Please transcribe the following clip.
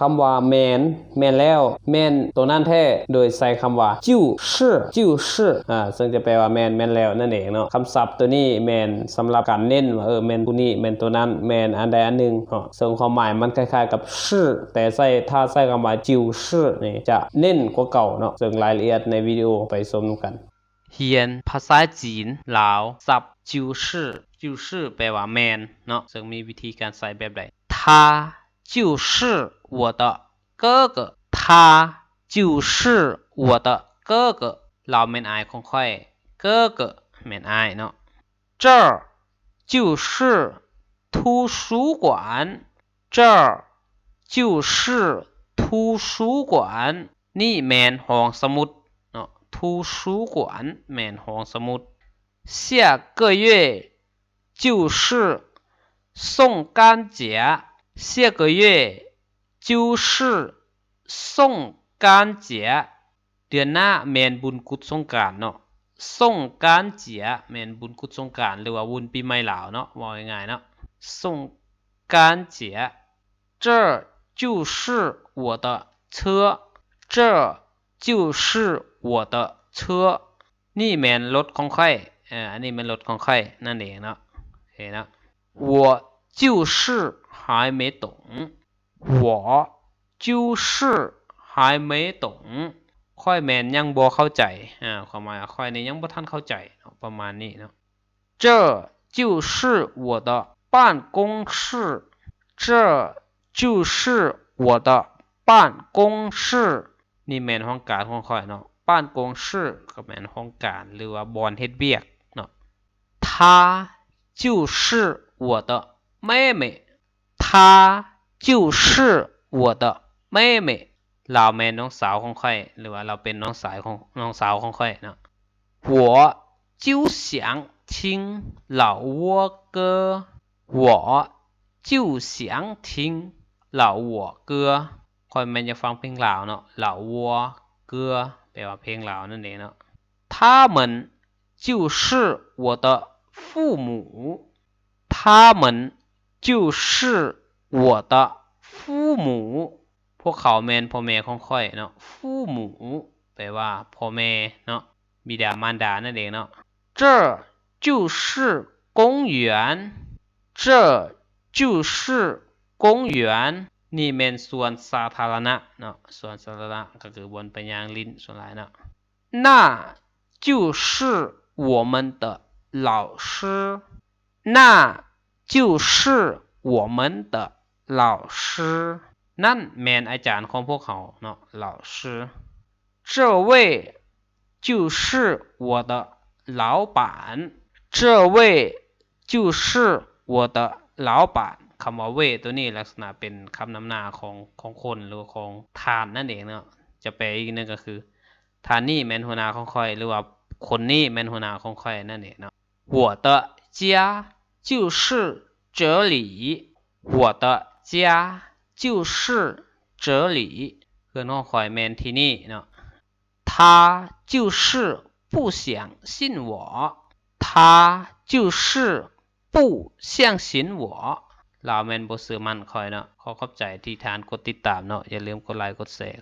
คำว่า man man แล้ว man ตัวนั้นแท้ โดยใส่คำว่า จิ้วชื่อจิ้วชื่ออ่า ซึ่งจะแปลว่า man man แล้วนั่นเองเนาะคำศัพท์ตัวนี้ man สำหรับการเน้นว่าเออ man ผู้นี้ man ตัวนั้น man อันใดอันหนึ่งเนาะซึ่งความหมายมันคล้ายๆกับชื่อ แต่ใส่ถ้าใส่คำว่า จิ้วชื่อนี่จะเน้นกว่าเก่าเนาะ ซึ่งรายละเอียดในวิดีโอไปชมกัน เรียนภาษาจีนลาวศัพท์จิวชื่อจิวชื่อแปลว่าแมนเนาะซึ่งมีวิธีการใส่แบบใด他就是 我的哥哥他就是我的哥哥เราแมนอายของค่อย哥哥แมนอายเนาะ这儿就是图书馆这儿就是图书馆นี่แมนห้องสมุด เนาะ图书馆แม่นห้องสมุด下个月就是送干节下个月 就是送干节เดือนหน้าแม่นบุญกุศสงกรานต์เนาะส่งการเจียแม่นบุญกุศสงกรานต์หรือว่าบุญปีใหม่ลาวเนาะว่าง่ายๆเนาะส่งการเจีย这就是我的车这就是我的车นี่แมนรถของค่อยเอ่ออันนี้เป็นรถของค่อยนั่นเองเนาะโอเคเนาะ我就是还没懂 我就是还没懂ค่อยแมนยังบ่เข้าใจอ่าความหมายว่าค่อยนี่ยังบ่ทันเข้าใจเนาะประมาณนี้เนาะ这就是我的办公室这就是我的办公室นี่แมนห้องการของข่อยเนาะบ้านกงชื่อก็แมนห้องการหรือว่าบอนเฮ็ดเบียกเนาะ她就是我的妹妹她 就是我的妹妹เราแมนน้องสาวของข่อยหรือว่าเราเป็นน้องสาวของน้องสาวของข่อยเนาะ我就想听老挝歌我就想听老挝歌คอยแมนจะฟังเพลงลาวเนาะเหล่าวัวเกลือแปลว่าเพลงลาวนั่นเองเนาะ他们就是我的父母他们就是我的 父母พวกเขาแมนพ่อแม่ของค่อยเนาะฟูหมูแปลว่าพ่อแม่เนาะบิดามารดานั่นเองเนาะ这就是公园这就是公园นี่แมนส่วนสาธารณะเนาะส่วนสาธารณะก็คือบนไปยางลิ้นส่วนหลายเนาะ那就是我们的老师那就是我们的 老师นั่นแมนอาจารย์ของพวกเขาเนาะ老师这位就是我的老板这位就是我的老板คำว่าเวตัวนี้ลักษณะเป็นคำนำหน้าของของคนหรือของทานนั่นเองเนาะจะแปลอีกนึงก็คือทานนี่แมนหัวหน้าของค่อย หรือว่าคนนี้แมนหัวหน้าของค่อยนั่นเองเนาะ我的家就是这里我的 家就是这里เพื่อนของค่อยแมนที่นี่เนาะ他就是不相信我他就是不相信我ลาวแมนบ่ซื้อมันคอยเนาะขอขอบใจที่ทานกดติดตามเนาะอย่าลืมกดไลค์กดแชร์